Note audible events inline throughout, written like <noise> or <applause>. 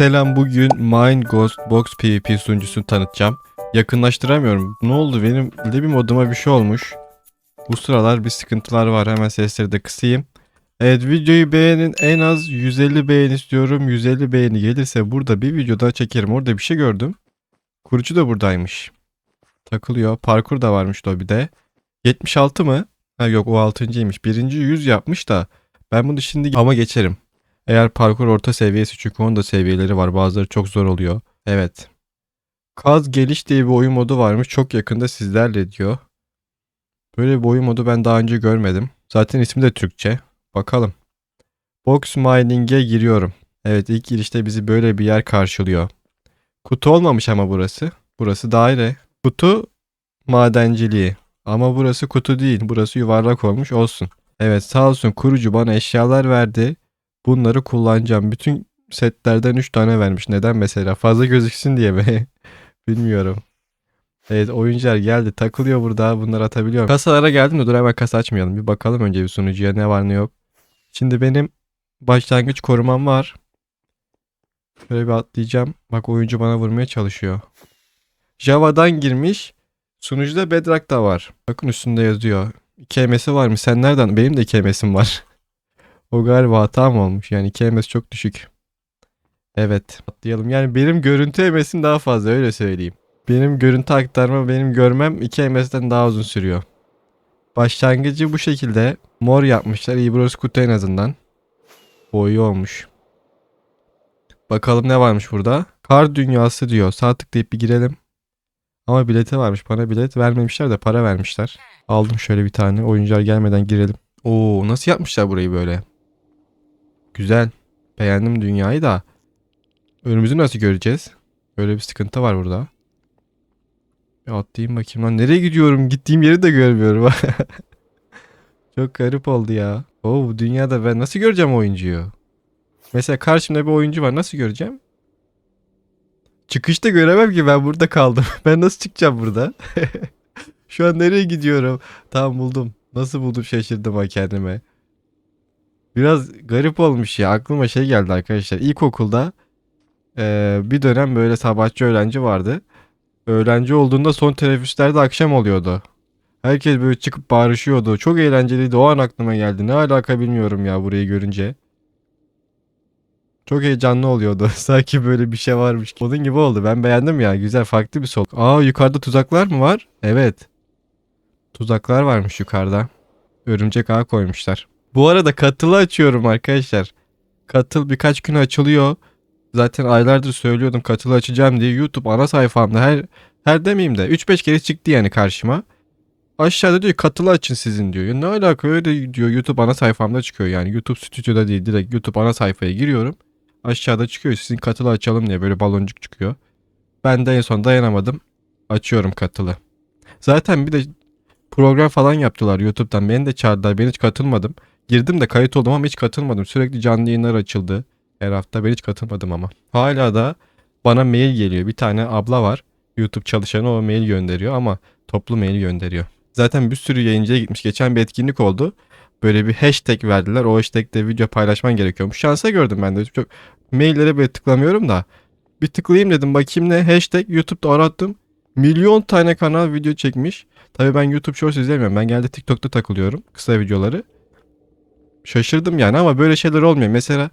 Selam bugün Mine Ghost Box PvP sunucusunu tanıtacağım. Yakınlaştıramıyorum. Ne oldu benim de moduma bir şey olmuş. Bu sıralar bir sıkıntılar var. Hemen sesleri de kısayım. Evet videoyu beğenin. En az 150 beğeni istiyorum. 150 beğeni gelirse burada bir video daha çekerim. Orada bir şey gördüm. Kurucu da buradaymış. Takılıyor. Parkur da varmış lobide. 76 mı? Ha yok o 6.ymiş. Birinci 100 yapmış da ben bunu şimdi ama geçerim. Eğer parkur orta seviyesi çünkü onun da seviyeleri var. Bazıları çok zor oluyor. Evet. Kaz Geliş diye bir oyun modu varmış. Çok yakında sizlerle diyor. Böyle bir oyun modu ben daha önce görmedim. Zaten ismi de Türkçe. Bakalım. Box Mining'e giriyorum. Evet ilk girişte bizi böyle bir yer karşılıyor. Kutu olmamış ama burası. Burası daire. Kutu madenciliği. Ama burası kutu değil. Burası yuvarlak olmuş olsun. Evet sağ olsun kurucu bana eşyalar verdi. Bunları kullanacağım. Bütün setlerden 3 tane vermiş. Neden mesela? Fazla gözüksün diye mi? <laughs> Bilmiyorum. Evet oyuncular geldi. Takılıyor burada. Bunları atabiliyorum. Kasalara geldim de dur hemen kasa açmayalım. Bir bakalım önce bir sunucuya ne var ne yok. Şimdi benim başlangıç korumam var. Şöyle bir atlayacağım. Bak oyuncu bana vurmaya çalışıyor. Java'dan girmiş. Sunucuda Bedrock da var. Bakın üstünde yazıyor. İki MS'i var mı? Sen nereden? Benim de iki MS'im var. O galiba hata mı olmuş? Yani 2 MS çok düşük. Evet. Atlayalım. Yani benim görüntü MS'im daha fazla öyle söyleyeyim. Benim görüntü aktarma benim görmem 2 MS'den daha uzun sürüyor. Başlangıcı bu şekilde mor yapmışlar. Burası kutu en azından. Boyu olmuş. Bakalım ne varmış burada. Kar dünyası diyor. Sağ tıklayıp bir girelim. Ama bileti varmış. Bana bilet vermemişler de para vermişler. Aldım şöyle bir tane. Oyuncular gelmeden girelim. Oo nasıl yapmışlar burayı böyle? Güzel. Beğendim dünyayı da. Önümüzü nasıl göreceğiz? Böyle bir sıkıntı var burada. Bir atlayayım bakayım lan. Nereye gidiyorum? Gittiğim yeri de görmüyorum. <laughs> Çok garip oldu ya. Oo bu dünyada ben nasıl göreceğim oyuncuyu? Mesela karşımda bir oyuncu var. Nasıl göreceğim? Çıkışta göremem ki ben burada kaldım. <laughs> ben nasıl çıkacağım burada? <laughs> Şu an nereye gidiyorum? Tamam buldum. Nasıl buldum şaşırdım ha kendime. Biraz garip olmuş ya. Aklıma şey geldi arkadaşlar. İlkokulda eee, bir dönem böyle sabahçı öğrenci vardı. Öğrenci olduğunda son teneffüslerde akşam oluyordu. Herkes böyle çıkıp bağırışıyordu. Çok eğlenceliydi. O an aklıma geldi. Ne alaka bilmiyorum ya burayı görünce. Çok heyecanlı oluyordu. <laughs> Sanki böyle bir şey varmış. Onun gibi oldu. Ben beğendim ya. Güzel farklı bir sol. Aa yukarıda tuzaklar mı var? Evet. Tuzaklar varmış yukarıda. Örümcek ağ koymuşlar. Bu arada katılı açıyorum arkadaşlar. Katıl birkaç gün açılıyor. Zaten aylardır söylüyordum katılı açacağım diye YouTube ana sayfamda her her demeyeyim de 3-5 kere çıktı yani karşıma. Aşağıda diyor katılı açın sizin diyor. Ne alaka öyle diyor YouTube ana sayfamda çıkıyor yani YouTube stüdyoda değil direkt YouTube ana sayfaya giriyorum. Aşağıda çıkıyor sizin katılı açalım diye böyle baloncuk çıkıyor. Ben de en son dayanamadım. Açıyorum katılı. Zaten bir de program falan yaptılar YouTube'dan. Beni de çağırdılar. Ben hiç katılmadım. Girdim de kayıt oldum ama hiç katılmadım. Sürekli canlı yayınlar açıldı. Her hafta ben hiç katılmadım ama. Hala da bana mail geliyor. Bir tane abla var. YouTube çalışanı o mail gönderiyor ama toplu mail gönderiyor. Zaten bir sürü yayıncıya gitmiş. Geçen bir etkinlik oldu. Böyle bir hashtag verdiler. O hashtag'te video paylaşman gerekiyormuş. Şansa gördüm ben de. Çok maillere böyle tıklamıyorum da. Bir tıklayayım dedim. Bakayım ne? Hashtag YouTube'da arattım. Milyon tane kanal video çekmiş. Tabii ben YouTube Shorts izlemiyorum. Ben genelde TikTok'ta takılıyorum. Kısa videoları. Şaşırdım yani ama böyle şeyler olmuyor. Mesela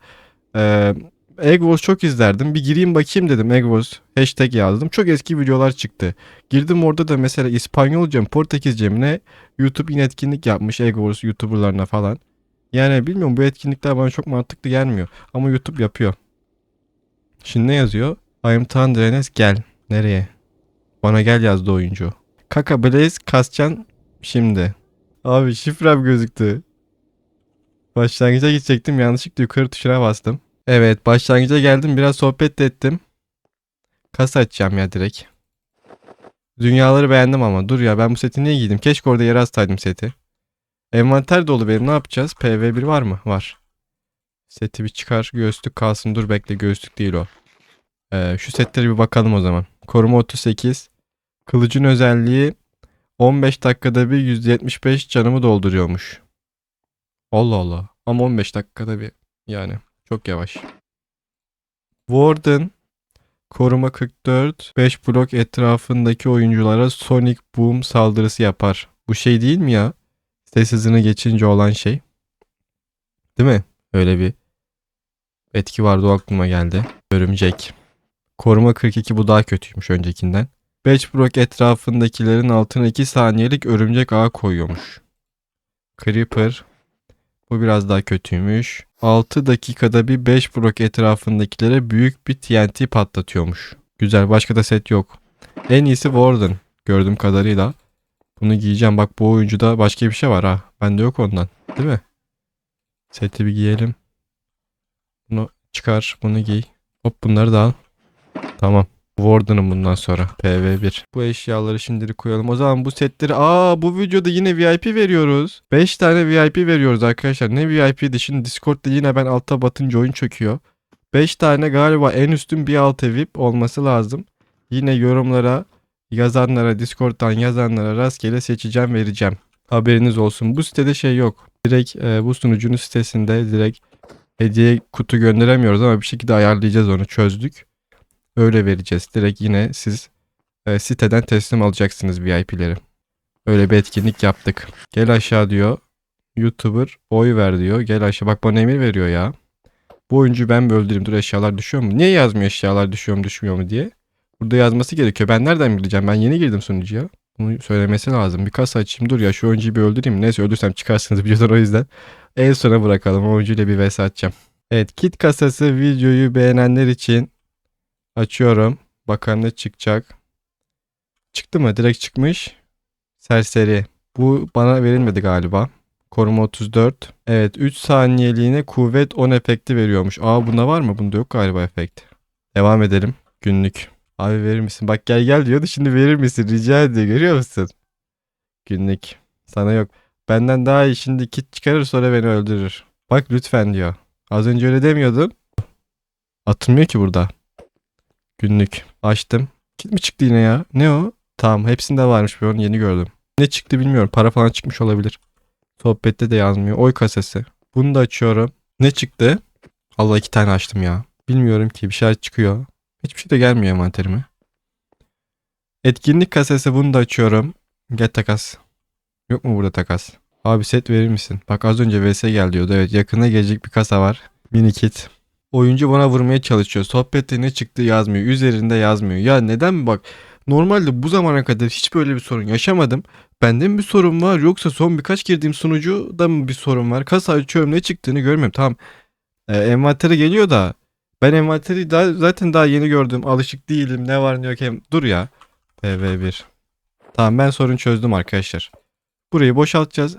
e, Egg Wars çok izlerdim. Bir gireyim bakayım dedim Egg Wars. Hashtag yazdım. Çok eski videolar çıktı. Girdim orada da mesela İspanyolca mı Portekizce mi ne YouTube yine etkinlik yapmış Egg Wars YouTuber'larına falan. Yani bilmiyorum bu etkinlikler bana çok mantıklı gelmiyor. Ama YouTube yapıyor. Şimdi ne yazıyor? I am Tanrı Enes gel. Nereye? Bana gel yazdı oyuncu. Kaka Blaze kasacaksın şimdi. Abi şifrem gözüktü. Başlangıca gidecektim yanlışlıkla yukarı tuşuna bastım. Evet başlangıca geldim biraz sohbet de ettim. Kasa açacağım ya direkt. Dünyaları beğendim ama dur ya ben bu seti niye giydim? Keşke orada yere astaydım seti. Envanter dolu benim ne yapacağız? PV1 var mı? Var. Seti bir çıkar göğüslük kalsın dur bekle göğüslük değil o. Ee, şu setlere bir bakalım o zaman. Koruma 38. Kılıcın özelliği 15 dakikada bir %75 canımı dolduruyormuş. Allah Allah. Ama 15 dakikada bir yani çok yavaş. Warden koruma 44 5 blok etrafındaki oyunculara Sonic Boom saldırısı yapar. Bu şey değil mi ya? Ses hızını geçince olan şey. Değil mi? Öyle bir etki vardı o aklıma geldi. Örümcek. Koruma 42 bu daha kötüymüş öncekinden. 5 blok etrafındakilerin altına 2 saniyelik örümcek ağı koyuyormuş. Creeper. Bu biraz daha kötüymüş. 6 dakikada bir 5 blok etrafındakilere büyük bir TNT patlatıyormuş. Güzel başka da set yok. En iyisi Warden gördüğüm kadarıyla. Bunu giyeceğim. Bak bu oyuncuda başka bir şey var ha. Bende yok ondan. Değil mi? Seti bir giyelim. Bunu çıkar. Bunu giy. Hop bunları da al. Tamam. Warden'ım bundan sonra. PV1. Bu eşyaları şimdilik koyalım. O zaman bu setleri... Aa bu videoda yine VIP veriyoruz. 5 tane VIP veriyoruz arkadaşlar. Ne VIP'di? Şimdi Discord'da yine ben alta batınca oyun çöküyor. 5 tane galiba en üstün bir altı VIP olması lazım. Yine yorumlara yazanlara Discord'dan yazanlara rastgele seçeceğim vereceğim. Haberiniz olsun. Bu sitede şey yok. Direkt e, bu sunucunun sitesinde direkt hediye kutu gönderemiyoruz ama bir şekilde ayarlayacağız onu çözdük. Öyle vereceğiz. Direkt yine siz e, siteden teslim alacaksınız VIP'leri. Öyle bir etkinlik yaptık. Gel aşağı diyor. YouTuber oy ver diyor. Gel aşağı. Bak bana emir veriyor ya. Bu oyuncuyu ben mi öldüreyim? Dur eşyalar düşüyor mu? Niye yazmıyor eşyalar düşüyor mu düşmüyor mu diye. Burada yazması gerekiyor. Ben nereden bileceğim? Ben yeni girdim sunucuya. Bunu söylemesi lazım. Bir kasa açayım. Dur ya şu oyuncuyu bir öldüreyim. Neyse öldürsem çıkarsınız <laughs> videodan o yüzden. En sona bırakalım. O oyuncuyla bir vs atacağım. Evet kit kasası videoyu beğenenler için açıyorum. Bakalım ne çıkacak. Çıktı mı? Direkt çıkmış. Serseri. Bu bana verilmedi galiba. Koruma 34. Evet 3 saniyeliğine kuvvet 10 efekti veriyormuş. Aa bunda var mı? Bunda yok galiba efekt. Devam edelim. Günlük. Abi verir misin? Bak gel gel diyordu şimdi verir misin? Rica ediyor görüyor musun? Günlük. Sana yok. Benden daha iyi şimdi kit çıkarır sonra beni öldürür. Bak lütfen diyor. Az önce öyle demiyordun. Atılmıyor ki burada. Günlük. Açtım. Kit mi çıktı yine ya? Ne o? Tamam hepsinde varmış ben onu yeni gördüm. Ne çıktı bilmiyorum. Para falan çıkmış olabilir. Sohbette de yazmıyor. Oy kasası. Bunu da açıyorum. Ne çıktı? Allah iki tane açtım ya. Bilmiyorum ki bir şeyler çıkıyor. Hiçbir şey de gelmiyor envanterime. Etkinlik kasası bunu da açıyorum. Get takas. Yok mu burada takas? Abi set verir misin? Bak az önce VS gel diyordu. Evet yakında gelecek bir kasa var. Mini kit. Oyuncu bana vurmaya çalışıyor. Sohbette ne çıktı yazmıyor. Üzerinde yazmıyor. Ya neden mi bak? Normalde bu zamana kadar hiç böyle bir sorun yaşamadım. Bende mi bir sorun var yoksa son birkaç girdiğim sunucu da mı bir sorun var? Kasa açıyorum ne çıktığını görmüyorum. Tamam. Ee, envantere geliyor da ben envanteri daha, zaten daha yeni gördüm. Alışık değilim. Ne var ne yok hem. Dur ya. PV1. Tamam ben sorun çözdüm arkadaşlar. Burayı boşaltacağız.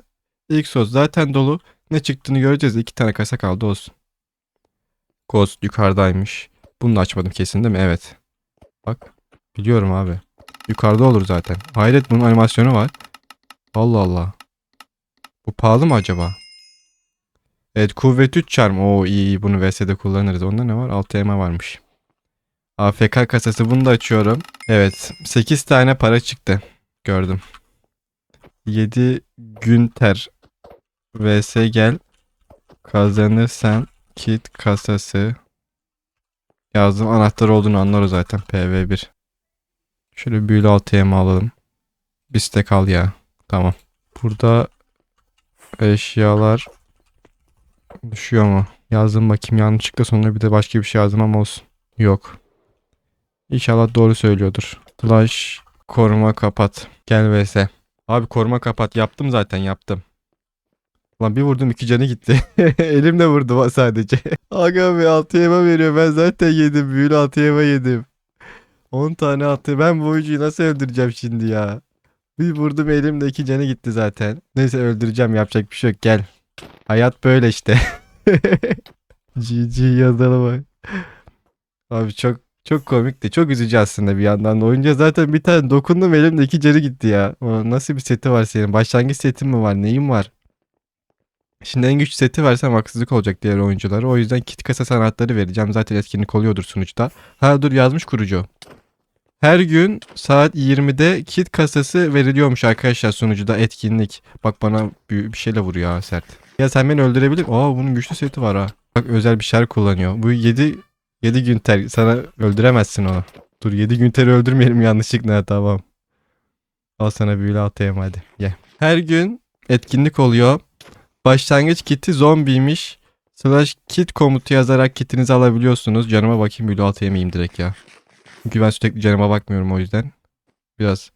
İlk söz zaten dolu. Ne çıktığını göreceğiz. İki tane kasa kaldı olsun. Ghost yukarıdaymış. Bunu da açmadım kesin değil mi? Evet. Bak. Biliyorum abi. Yukarıda olur zaten. Hayret bunun animasyonu var. Allah Allah. Bu pahalı mı acaba? Evet kuvvet 3 çarm. Oo iyi iyi bunu VS'de kullanırız. Onda ne var? 6 EMA varmış. AFK kasası bunu da açıyorum. Evet 8 tane para çıktı. Gördüm. 7 Günter VS gel. Kazanırsan kit kasası. Yazdım anahtar olduğunu anlar zaten. PV1. Şöyle büyülü 6 EMA alalım. Bir stack al ya. Tamam. Burada eşyalar Düşüyor mu? Yazdım bakayım yanlışlıkla sonra bir de başka bir şey yazdım ama olsun. Yok. İnşallah doğru söylüyordur. Flash koruma kapat. Gel vs. Abi koruma kapat. Yaptım zaten yaptım. Lan bir vurdum iki canı gitti. <laughs> Elimle vurdum sadece. <laughs> Aga be 6 yema veriyor. Ben zaten yedim. Büyülü 6 yema yedim. 10 tane attı. Ben bu oyuncuyu nasıl öldüreceğim şimdi ya? Bir vurdum elimde iki canı gitti zaten. Neyse öldüreceğim yapacak bir şey yok. Gel. Hayat böyle işte. <laughs> GG yazana bak. Abi çok çok komikti. Çok üzücü aslında bir yandan da. Oyuncuya zaten bir tane dokundum elimde iki canı gitti ya. O nasıl bir seti var senin? Başlangıç setin mi var? Neyin var? Şimdi en güçlü seti versem haksızlık olacak diğer oyunculara. O yüzden kit kasa sanatları vereceğim. Zaten etkinlik oluyordur sunucuda. Ha dur yazmış kurucu. Her gün saat 20'de kit kasası veriliyormuş arkadaşlar sunucuda etkinlik. Bak bana bir, şeyle vuruyor ha sert. Ya sen beni öldürebilir Aa bunun güçlü seti var ha. Bak özel bir şer kullanıyor. Bu 7 7 Günter sana öldüremezsin onu. Dur 7 Günter'i öldürmeyelim yanlışlıkla tamam. Al sana büyülü atayım hadi. Gel. Her gün etkinlik oluyor. Başlangıç kiti zombiymiş. Slash kit komutu yazarak kitinizi alabiliyorsunuz. Canıma bakayım büyülü atı yemeyeyim direkt ya. Çünkü ben sürekli canıma bakmıyorum o yüzden. Biraz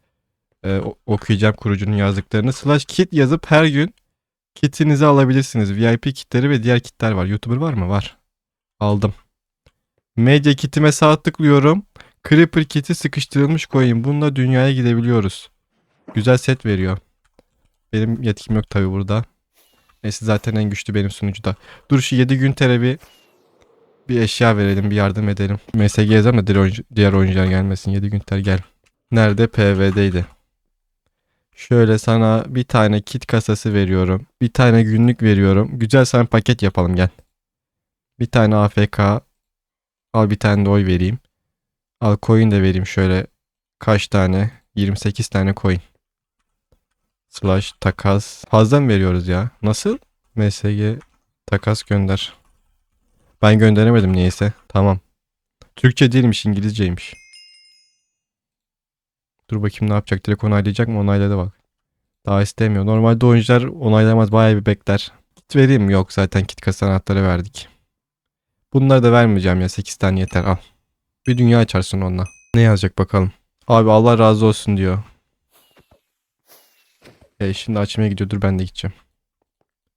e, okuyacağım kurucunun yazdıklarını. Slash kit yazıp her gün kitinizi alabilirsiniz. VIP kitleri ve diğer kitler var. YouTuber var mı? Var. Aldım. Medya kitime sağ tıklıyorum. Creeper kiti sıkıştırılmış koyayım. Bununla dünyaya gidebiliyoruz. Güzel set veriyor. Benim yetkim yok tabi burada. Neyse zaten en güçlü benim sunucuda. Dur şu 7 gün tere bir, eşya verelim bir yardım edelim. MSG yazalım da diğer, oyuncu, diğer oyuncular gelmesin. 7 gün ter gel. Nerede? PV'deydi. Şöyle sana bir tane kit kasası veriyorum. Bir tane günlük veriyorum. Güzel sana paket yapalım gel. Bir tane AFK. Al bir tane de oy vereyim. Al coin de vereyim şöyle. Kaç tane? 28 tane coin. Slash takas. Fazla veriyoruz ya? Nasıl? MSG takas gönder. Ben gönderemedim niyeyse. Tamam. Türkçe değilmiş İngilizceymiş. Dur bakayım ne yapacak. Direkt onaylayacak mı? Onayladı bak. Daha istemiyor. Normalde oyuncular onaylamaz. Bayağı bir bekler. Kit vereyim? Yok zaten kit kasa anahtarı verdik. Bunları da vermeyeceğim ya. 8 tane yeter al. Bir dünya açarsın onunla. Ne yazacak bakalım. Abi Allah razı olsun diyor. E şimdi açmaya gidiyor. Dur ben de gideceğim.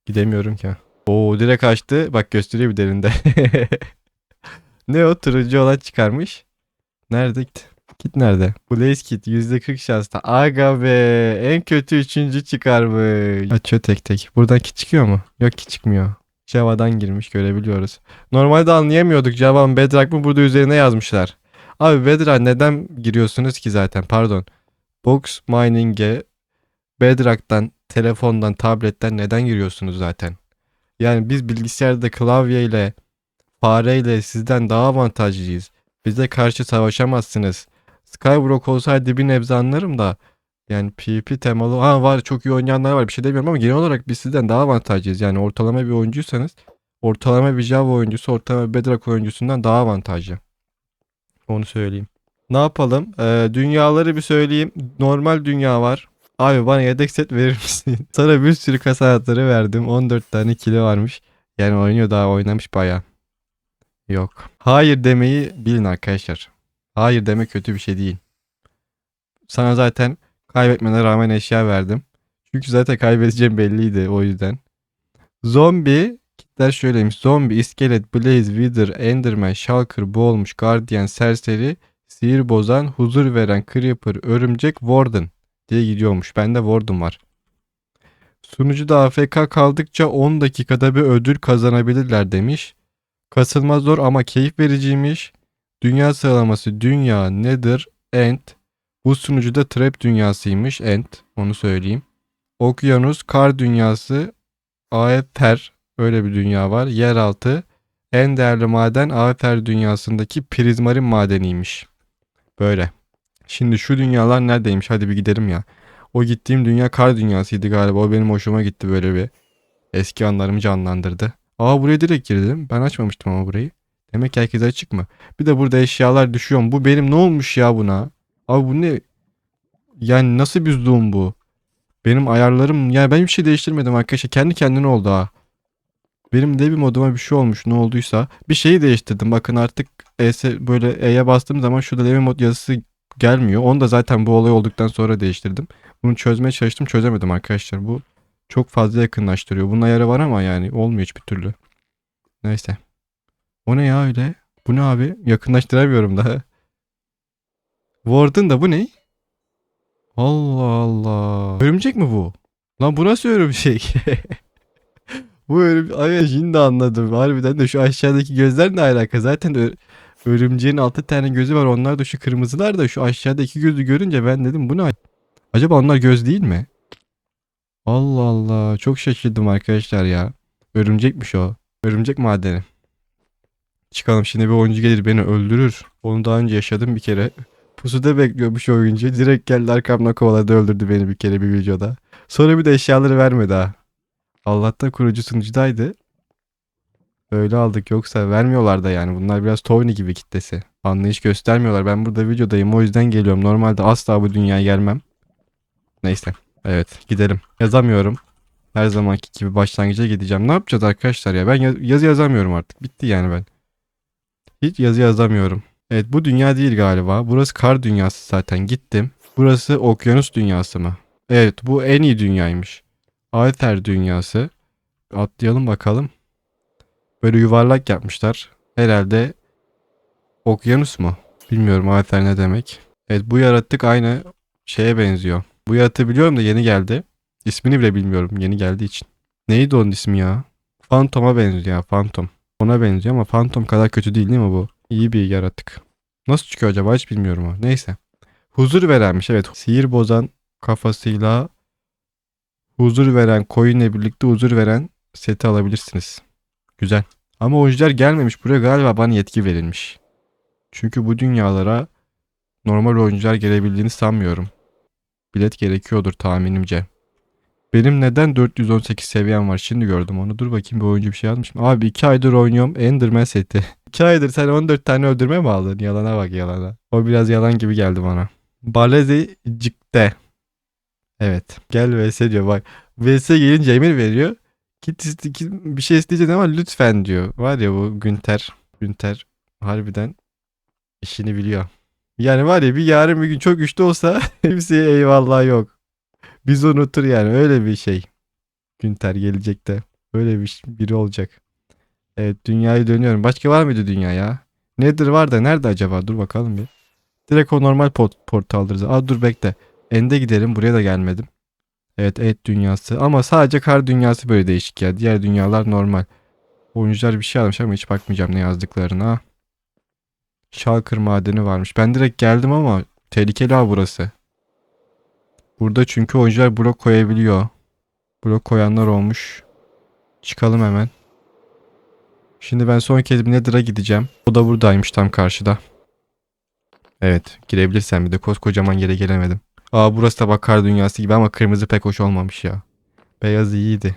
Gidemiyorum ki. Oo direkt açtı. Bak gösteriyor bir derinde. <laughs> ne o turuncu olan çıkarmış. Nerede kit? Kit nerede? Blaze kit %40 şansla. Aga be en kötü üçüncü çıkarmış. Açıyor tek tek. Buradan kit çıkıyor mu? Yok ki çıkmıyor. Java'dan girmiş görebiliyoruz. Normalde anlayamıyorduk Java mı Bedrock mı burada üzerine yazmışlar. Abi Bedrock neden giriyorsunuz ki zaten pardon. Box Mining'e Bedrock'tan, telefondan, tabletten neden giriyorsunuz zaten? Yani biz bilgisayarda klavyeyle, fareyle sizden daha avantajlıyız. Bize karşı savaşamazsınız. Skybrook olsaydı bir nebze anlarım da yani PvP temalı ha var çok iyi oynayanlar var bir şey demiyorum ama genel olarak biz sizden daha avantajlıyız. Yani ortalama bir oyuncuysanız ortalama bir Java oyuncusu ortalama bir Bedrock oyuncusundan daha avantajlı. Onu söyleyeyim. Ne yapalım? Ee, dünyaları bir söyleyeyim. Normal dünya var. Abi bana yedek set verir misin? <laughs> Sana bir sürü kasa anahtarı verdim. 14 tane kilo varmış. Yani oynuyor daha oynamış baya. Yok. Hayır demeyi bilin arkadaşlar. Hayır demek kötü bir şey değil. Sana zaten kaybetmene rağmen eşya verdim. Çünkü zaten kaybedeceğim belliydi o yüzden. Zombi kitler şöyleymiş. Zombi, iskelet, blaze, wither, enderman, shulker, boğulmuş, guardian, serseri, sihir bozan, huzur veren, creeper, örümcek, warden diye gidiyormuş. Bende warden var. Sunucuda AFK kaldıkça 10 dakikada bir ödül kazanabilirler demiş. Kasılma zor ama keyif vericiymiş. Dünya sıralaması dünya, nether, end. Bu sunucuda trap dünyasıymış end. Onu söyleyeyim. Okyanus, kar dünyası, Aether öyle bir dünya var. Yeraltı, en değerli maden Aether dünyasındaki prizmarin madeniymiş. Böyle. Şimdi şu dünyalar neredeymiş? Hadi bir gidelim ya. O gittiğim dünya kar dünyasıydı galiba. O benim hoşuma gitti böyle bir. Eski anlarımı canlandırdı. Aa buraya direkt girdim. Ben açmamıştım ama burayı. Demek ki herkese açık mı? Bir de burada eşyalar düşüyor? Bu benim ne olmuş ya buna? Abi bu ne? Yani nasıl bir zoom bu? Benim ayarlarım yani ben bir şey değiştirmedim arkadaşlar. Kendi kendine oldu ha. Benim de bir moduma bir şey olmuş ne olduysa. Bir şeyi değiştirdim. Bakın artık ES böyle E'ye bastığım zaman şurada level mod yazısı gelmiyor. Onu da zaten bu olay olduktan sonra değiştirdim. Bunu çözmeye çalıştım çözemedim arkadaşlar. Bu çok fazla yakınlaştırıyor. Bunun ayarı var ama yani olmuyor hiçbir türlü. Neyse. O ne ya öyle? Bu ne abi? Yakınlaştıramıyorum daha. Warden da bu ne? Allah Allah. Örümcek mi bu? Lan bu nasıl örümcek? <laughs> bu örümcek. Ay şimdi anladım. Harbiden de şu aşağıdaki gözler ne alaka? Zaten örümceğin altı tane gözü var. Onlar da şu kırmızılar da şu aşağıdaki gözü görünce ben dedim bu ne? Acaba onlar göz değil mi? Allah Allah. Çok şaşırdım arkadaşlar ya. Örümcekmiş o. Örümcek madeni. Çıkalım şimdi bir oyuncu gelir beni öldürür. Onu daha önce yaşadım bir kere. Pusuda bekliyormuş oyuncu. Direkt geldi arkamdan kovaladı öldürdü beni bir kere bir videoda. Sonra bir de eşyaları vermedi ha. Allah'tan kurucu sunucudaydı. Öyle aldık yoksa vermiyorlar da yani. Bunlar biraz Tony gibi kitlesi. Anlayış göstermiyorlar. Ben burada videodayım o yüzden geliyorum. Normalde asla bu dünyaya gelmem. Neyse. Evet gidelim. Yazamıyorum. Her zamanki gibi başlangıca gideceğim. Ne yapacağız arkadaşlar ya? Ben yaz- yazı yazamıyorum artık. Bitti yani ben. Hiç yazı yazamıyorum. Evet bu dünya değil galiba. Burası kar dünyası zaten. Gittim. Burası okyanus dünyası mı? Evet bu en iyi dünyaymış. Aether dünyası. Atlayalım bakalım. Böyle yuvarlak yapmışlar. Herhalde okyanus mu? Bilmiyorum Aether ne demek. Evet bu yaratık aynı şeye benziyor. Bu yaratığı biliyorum da yeni geldi. İsmini bile bilmiyorum yeni geldiği için. Neydi onun ismi ya? Phantom'a benziyor ya Phantom. Ona benziyor ama Phantom kadar kötü değil değil mi bu? İyi bir yaratık. Nasıl çıkıyor acaba hiç bilmiyorum ama. Neyse. Huzur verenmiş evet. Sihir bozan kafasıyla huzur veren koyunla birlikte huzur veren seti alabilirsiniz. Güzel. Ama oyuncular gelmemiş. Buraya galiba bana yetki verilmiş. Çünkü bu dünyalara normal oyuncular gelebildiğini sanmıyorum. Bilet gerekiyordur tahminimce. Benim neden 418 seviyem var? Şimdi gördüm onu. Dur bakayım bir oyuncu bir şey yazmış mı? Abi 2 aydır oynuyorum Enderman seti. <laughs> 2 aydır sen 14 tane öldürme mi aldın? Yalana bak yalana. O biraz yalan gibi geldi bana. Balezi cikte. Evet. Gel vs diyor bak. vs gelince emir veriyor. Git git bir şey isteyeceksin ama lütfen diyor. Var ya bu Günter. Günter harbiden işini biliyor. Yani var ya bir yarın bir gün çok güçlü olsa <laughs> kimseye eyvallah yok. Biz unutur yani öyle bir şey. Günter gelecekte. Öyle bir biri olacak. Evet dünyayı dönüyorum. Başka var mıydı dünya ya? Nedir var da nerede acaba? Dur bakalım bir. Direkt o normal port portaldır. Aa dur bekle. Ende gidelim. Buraya da gelmedim. Evet et dünyası. Ama sadece kar dünyası böyle değişik ya. Diğer dünyalar normal. Oyuncular bir şey almış ama hiç bakmayacağım ne yazdıklarına. Şalkır madeni varmış. Ben direkt geldim ama tehlikeli ha burası. Burada çünkü oyuncular blok koyabiliyor. Blok koyanlar olmuş. Çıkalım hemen. Şimdi ben son kez bir Nether'a gideceğim. O da buradaymış tam karşıda. Evet girebilirsem bir de koskocaman yere gelemedim. Aa burası da bakar dünyası gibi ama kırmızı pek hoş olmamış ya. Beyaz iyiydi.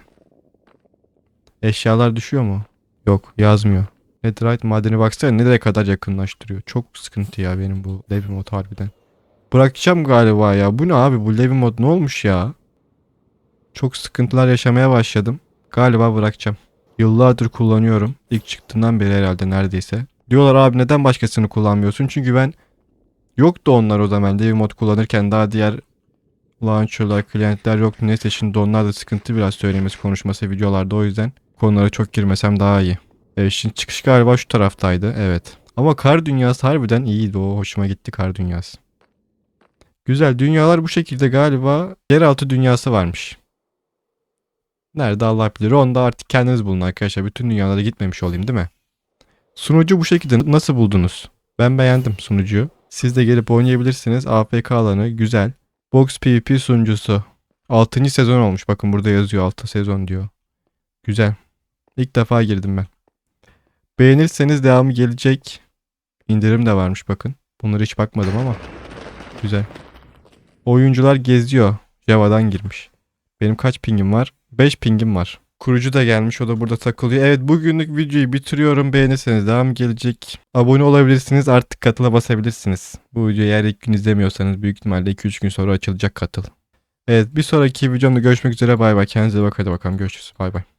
Eşyalar düşüyor mu? Yok yazmıyor. Netherite madeni baksana nereye kadar yakınlaştırıyor. Çok sıkıntı ya benim bu Levi mod harbiden. Bırakacağım galiba ya. Bu ne abi bu Levi mod ne olmuş ya? Çok sıkıntılar yaşamaya başladım. Galiba bırakacağım. Yıllardır kullanıyorum. İlk çıktığından beri herhalde neredeyse. Diyorlar abi neden başkasını kullanmıyorsun? Çünkü ben yoktu onlar o zaman. Levi mod kullanırken daha diğer launcher'lar, klientler yoktu. Neyse şimdi onlar da sıkıntı biraz söylemesi, konuşması videolarda o yüzden konulara çok girmesem daha iyi. Evet şimdi çıkış galiba şu taraftaydı. Evet. Ama kar dünyası harbiden iyiydi. O hoşuma gitti kar dünyası. Güzel. Dünyalar bu şekilde galiba yeraltı dünyası varmış. Nerede Allah bilir. Onu da artık kendiniz bulun arkadaşlar. Bütün dünyalara gitmemiş olayım değil mi? Sunucu bu şekilde nasıl buldunuz? Ben beğendim sunucuyu. Siz de gelip oynayabilirsiniz. AFK alanı güzel. Box PvP sunucusu. 6. sezon olmuş. Bakın burada yazıyor 6 sezon diyor. Güzel. İlk defa girdim ben. Beğenirseniz devamı gelecek. İndirim de varmış bakın. Bunları hiç bakmadım ama. Güzel. Oyuncular geziyor. Java'dan girmiş. Benim kaç pingim var? 5 pingim var. Kurucu da gelmiş o da burada takılıyor. Evet bugünlük videoyu bitiriyorum. Beğenirseniz devam gelecek. Abone olabilirsiniz artık katıla basabilirsiniz. Bu videoyu eğer ilk gün izlemiyorsanız büyük ihtimalle 2-3 gün sonra açılacak katıl. Evet bir sonraki videomda görüşmek üzere bay bay. Kendinize bakın hadi bakalım görüşürüz bay bay.